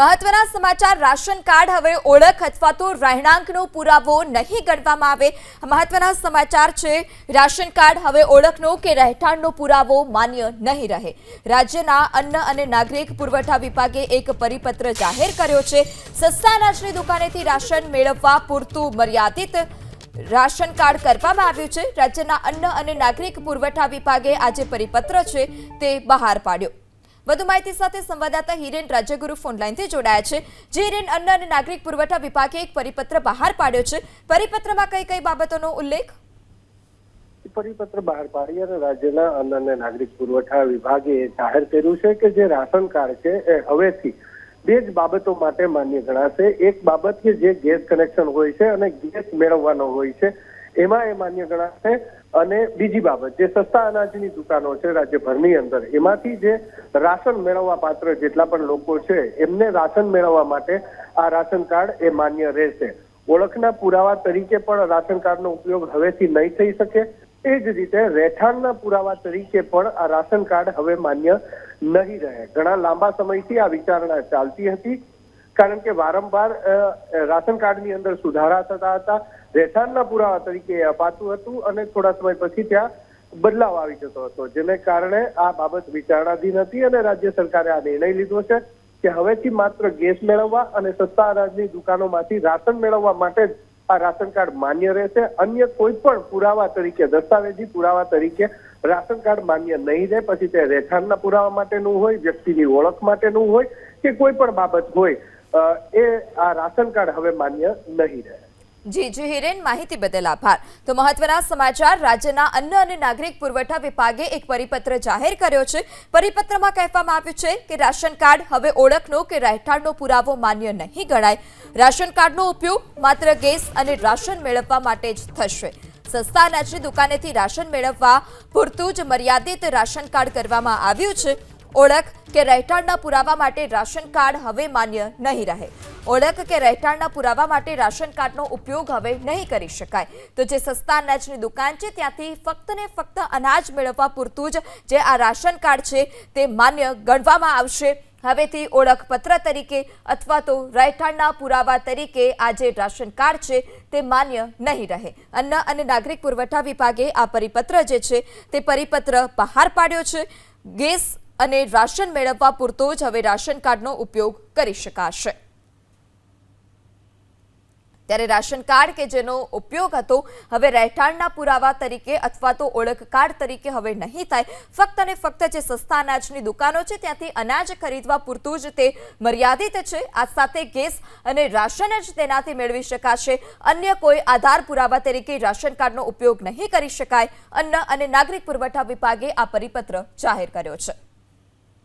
મહત્વના સમાચાર, ration card હવે ઓળખ અથવા તો રહેણાંકનો પુરાવો નહીં ગણવામાં આવે. મહત્વના સમાચાર છે, રાશન કાર્ડ હવે ઓળખનો કે રહેઠાણનો પુરાવો માન્ય નહીં રહે. રાજ્યના અન્ન અને નાગરિક પુરવઠા વિભાગે એક પરિપત્ર જાહેર કર્યો છે. સસ્તા અનાજની દુકાનેથી રાશન મેળવવા પૂરતું મર્યાદિત રાશન કાર્ડ કરવામાં આવ્યું છે. રાજ્યના અન્ન અને નાગરિક પુરવઠા વિભાગે આજે પરિપત્ર છે, તે બહાર પાડ્યો. વધુ માહિતી સાથે સંવાદદાતા હિરેન રાજ્યગુરુ ફોનલાઈનથી જોડાયા છે. જે હિરેન અન્ન અને નાગરિક પુરવઠા વિભાગે એક પરિપત્ર બહાર પાડ્યો છે. પરિપત્રમાં કઈ કઈ બાબતોનો ઉલ્લેખ? પરિપત્ર બહાર પાડી અને રાજ્યના અન્ન અને નાગરિક પુરવઠા વિભાગે જાહેર કર્યું છે કે જે રાશન કાર્ડ છે એ હવેથી બે જ બાબતો માટે માન્ય ગણાશે. એક બાબત કે જે ગેસ કનેક્શન હોય છે અને ગેસ મેળવવાનો હોય છે. એમાં એ માન્ય ગણાશે. અને બીજી બાબત, જે સસ્તા અનાજની દુકાનો છે રાજ્યભરની અંદર, એમાંથી જે રાશન મેળવવા પાત્ર જેટલા પણ લોકો છે, એમને રાશન મેળવવા માટે આ રાશન કાર્ડ એ માન્ય રહેશે. ઓળખના પુરાવા તરીકે પણ રાશન કાર્ડનો ઉપયોગ હવેથી નહીં થઈ શકે. એ જ રીતે રહેઠાણના પુરાવા તરીકે પણ આ રાશન કાર્ડ હવે માન્ય નહીં રહે. ઘણા લાંબા સમયથી આ વિચારણા ચાલતી હતી. કારણ કે વારંવાર રાશન કાર્ડની અંદર સુધારા થતા હતા, રહેઠાણના પુરાવા તરીકે અપાતું હતું અને થોડા સમય પછી ત્યાં બદલાવ આવી જતો હતો, જેને કારણે આ બાબત વિચારણાધીન હતી અને રાજ્ય સરકારે આ નિર્ણય લીધો છે કે હવેથી માત્ર ગેસ મેળવવા અને સસ્તા અનાજની દુકાનોમાંથી રાશન મેળવવા માટે જ આ રાશન કાર્ડ માન્ય રહેશે. અન્ય કોઈ પણ પુરાવા તરીકે, દસ્તાવેજી પુરાવા તરીકે રાશન કાર્ડ માન્ય નહીં રહે. પછી તે રહેઠાણના પુરાવા માટેનું હોય, વ્યક્તિની ઓળખ માટેનું હોય કે કોઈ પણ બાબત હોય એ આ રાશન કાર્ડ હવે માન્ય નહીં રહે. જી જી હિરેન, માહિતી બદલ આભાર. તો મહત્વના સમાચાર, રાજ્યના અન્ન અને નાગરિક પુરવઠા વિભાગે એક પરિપત્ર જાહેર કર્યો છે. પરિપત્રમાં કહેવામાં આવ્યું છે કે રાશન કાર્ડ હવે ઓળખનો કે રહેઠાણનો પુરાવો માન્ય નહીં ગણાય. રાશન કાર્ડનો ઉપયોગ માત્ર ગેસ અને રાશન મેળવવા માટે જ થશે. સસ્તા અનાજની દુકાનેથી રાશન મેળવવા પૂરતું જ મર્યાદિત રાશન કાર્ડ કરવામાં આવ્યું છે. ઓળખ કે રહેઠાણના પુરાવા માટે રાશન કાર્ડ હવે માન્ય નહીં રહે. ઓળખ કે રહેઠાણના પુરાવા માટે રાશન કાર્ડનો ઉપયોગ હવે નહીં કરી શકાય. તો જે સસ્તા અનાજની દુકાન છે, ત્યાંથી ફક્ત ને ફક્ત અનાજ મેળવવા પૂરતું જ જે આ રાશન કાર્ડ છે, તે માન્ય ગણવામાં આવશે. હવેથી ઓળખપત્ર તરીકે અથવા તો રહેઠાણના પુરાવા તરીકે આ જે રાશન કાર્ડ છે, તે માન્ય નહીં રહે. અન્ન અને નાગરિક પુરવઠા વિભાગે આ પરિપત્ર જે છે, તે પરિપત્ર બહાર પાડ્યો છે. ગેસ અને રાશન મેળવવા પૂરતો જ હવે રાશન કાર્ડનો ઉપયોગ કરી શકાશે. ત્યારે રાશન કાર્ડ કે જેનો ઉપયોગ હતો, હવે રહેઠાણના પુરાવા તરીકે અથવા તો ઓળખ કાર્ડ તરીકે હવે નહીં થાય. ફક્ત અને ફક્ત જે સસ્તા અનાજની દુકાનો છે, ત્યાંથી અનાજ ખરીદવા પૂરતું જ તે મર્યાદિત છે. આ સાથે ગેસ અને રાશન જ તેનાથી મેળવી શકાશે. અન્ય કોઈ આધાર પુરાવા તરીકે રાશન કાર્ડનો ઉપયોગ નહીં કરી શકાય. અન્ન અને નાગરિક પુરવઠા વિભાગે આ પરિપત્ર જાહેર કર્યો છે.